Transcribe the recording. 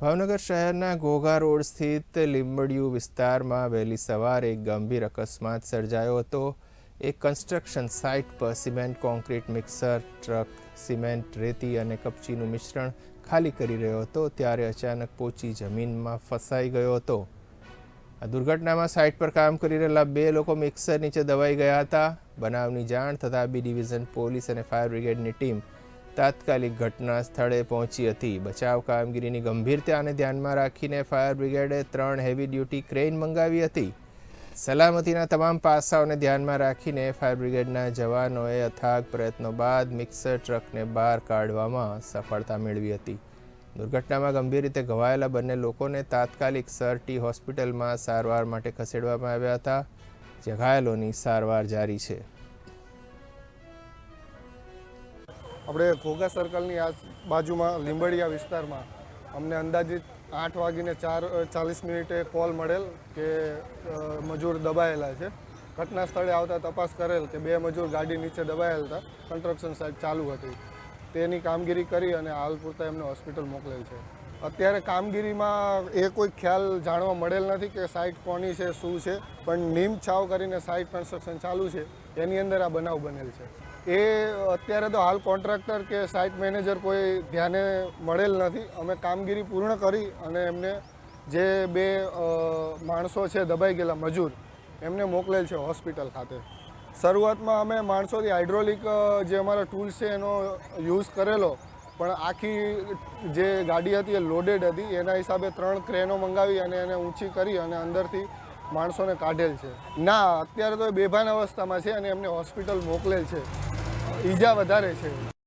ભાવનગર શહેરના ઘોઘા રોડ સ્થિત લીંબડિયું વિસ્તારમાં વહેલી સવારે એક ગંભીર અકસ્માત સર્જાયો હતો. એક કન્સ્ટ્રક્શન સાઇટ પર cement, concrete, mixer, truck, cement, રેતી અને કપચીનું મિશ્રણ ખાલી કરી રહ્યો હતો ત્યારે અચાનક પોચી જમીનમાં ફસાઈ ગયો હતો. આ દુર્ઘટનામાં સાઇટ પર કામ કરી રહેલા બે લોકો મિક્સર નીચે દબાઈ ગયા હતા. બનાવની જાણ થતાં બી ડિવિઝન પોલીસ અને ફાયર બ્રિગેડની ટીમ તાત્કાલિક ઘટના સ્થળે પહોંચી હતી. બચાવ કામગીરીની ગંભીરતાને ધ્યાનમાં રાખીને ફાયર બ્રિગેડે ત્રણ હેવી ડ્યુટી ક્રેન મંગાવી હતી. સલામતીના તમામ પાસાઓને ધ્યાનમાં રાખીને ફાયર બ્રિગેડના જવાનોએ અથાગ પ્રયત્નો બાદ મિક્સર ટ્રકને બહાર કાઢવામાં સફળતા મેળવી હતી. દુર્ઘટનામાં ગંભીર રીતે ઘવાયેલા બંને લોકોને તાત્કાલિક સરટી હોસ્પિટલમાં સારવાર માટે ખસેડવામાં આવ્યા હતા. જે ઘાયલોની સારવાર જારી છે. આપણે ઘોઘા સર્કલની આ બાજુમાં લીંબડિયા વિસ્તારમાં અમને અંદાજિત આઠ વાગીને ચાર ચાલીસ મિનિટે કોલ મળેલ કે મજૂર દબાયેલા છે. ઘટના સ્થળે આવતા તપાસ કરેલ કે બે મજૂર ગાડી નીચે દબાયેલ હતા. કન્સ્ટ્રક્શન સાઇટ ચાલુ હતી. તેની કામગીરી કરી અને હાલ પૂરતા એમને હોસ્પિટલ મોકલેલ છે. અત્યારે કામગીરીમાં એ કોઈ ખ્યાલ જાણવા મળેલ નથી કે સાઇટ કોની છે, શું છે, પણ નીમ છાવ કરીને સાઇટ કન્સ્ટ્રક્શન ચાલુ છે. એની અંદર આ બનાવ બનેલ છે. એ અત્યારે તો હાલ કોન્ટ્રાક્ટર કે સાઇટ મેનેજર કોઈ ધ્યાને મળેલ નથી. અમે કામગીરી પૂર્ણ કરી અને એમને જે બે માણસો છે દબાઈ ગયેલા મજૂર, એમને મોકલેલ છે હોસ્પિટલ ખાતે. શરૂઆતમાં અમે માણસોથી હાઇડ્રોલિક જે અમારા ટૂલ્સ છે એનો યુઝ કરેલો, પણ આખી જે ગાડી હતી એ લોડેડ હતી. એના હિસાબે ત્રણ ક્રેનો મંગાવી અને એને ઊંચી કરી અને અંદરથી માણસોને કાઢેલ છે. ના, અત્યારે તો એ બેભાન અવસ્થામાં છે અને એમને હોસ્પિટલ મોકલેલ છે. ઈજા વધારે છે.